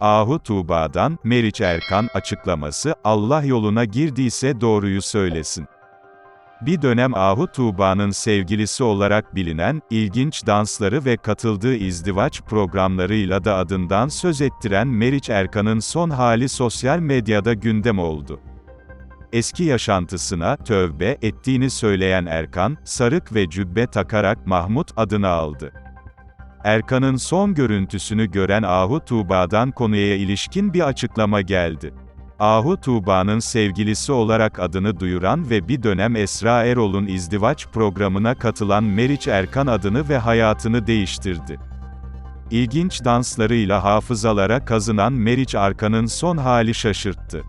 Ahu Tuğba'dan, Meriç Erkan, açıklaması, Allah yoluna girdiyse doğruyu söylesin. Bir dönem Ahu Tuğba'nın sevgilisi olarak bilinen, ilginç dansları ve katıldığı izdivaç programlarıyla da adından söz ettiren Meriç Erkan'ın son hali sosyal medyada gündem oldu. Eski yaşantısına tövbe ettiğini söyleyen Erkan, sarık ve cübbe takarak Mahmut adını aldı. Erkan'ın son görüntüsünü gören Ahu Tuğba'dan konuya ilişkin bir açıklama geldi. Ahu Tuğba'nın sevgilisi olarak adını duyuran ve bir dönem Esra Erol'un izdivaç programına katılan Meriç Erkan adını ve hayatını değiştirdi. İlginç danslarıyla hafızalara kazınan Meriç Erkan'ın son hali şaşırttı.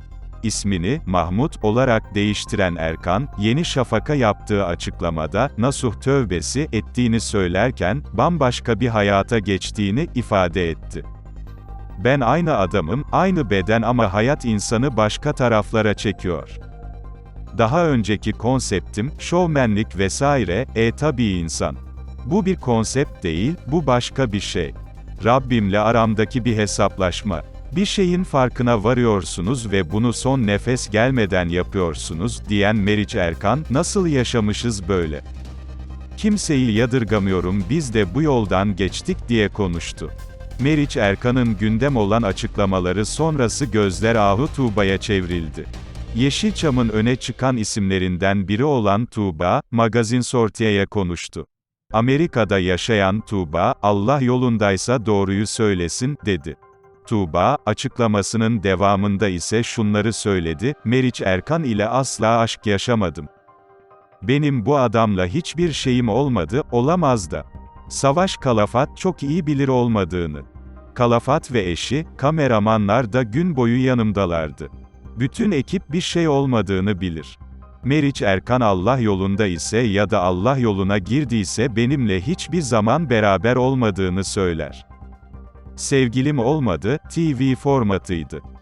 İsmini, Mahmut, olarak değiştiren Erkan, Yeni Şafak'a yaptığı açıklamada, nasuh tövbesi ettiğini söylerken, bambaşka bir hayata geçtiğini ifade etti. Ben aynı adamım, aynı beden ama hayat insanı başka taraflara çekiyor. Daha önceki konseptim, şovmenlik vesaire, e tabii insan. Bu bir konsept değil, bu başka bir şey. Rabbimle aramdaki bir hesaplaşma. Bir şeyin farkına varıyorsunuz ve bunu son nefes gelmeden yapıyorsunuz, diyen Meriç Erkan, nasıl yaşamışız böyle? Kimseyi yadırgamıyorum biz de bu yoldan geçtik diye konuştu. Meriç Erkan'ın gündem olan açıklamaları sonrası gözler Ahu Tuğba'ya çevrildi. Yeşilçam'ın öne çıkan isimlerinden biri olan Tuğba, magazin Sortiye'ye konuştu. Amerika'da yaşayan Tuğba, Allah yolundaysa doğruyu söylesin, dedi. Tuğba, açıklamasının devamında ise şunları söyledi, Meriç Erkan ile asla aşk yaşamadım. Benim bu adamla hiçbir şeyim olmadı, olamaz da. Savaş Kalafat çok iyi bilir olmadığını. Kalafat ve eşi, kameramanlar da gün boyu yanımdalardı. Bütün ekip bir şey olmadığını bilir. Meriç Erkan Allah yolunda ise ya da Allah yoluna girdiyse benimle hiçbir zaman beraber olmadığını söyler. Sevgilim olmadı, TV formatıydı.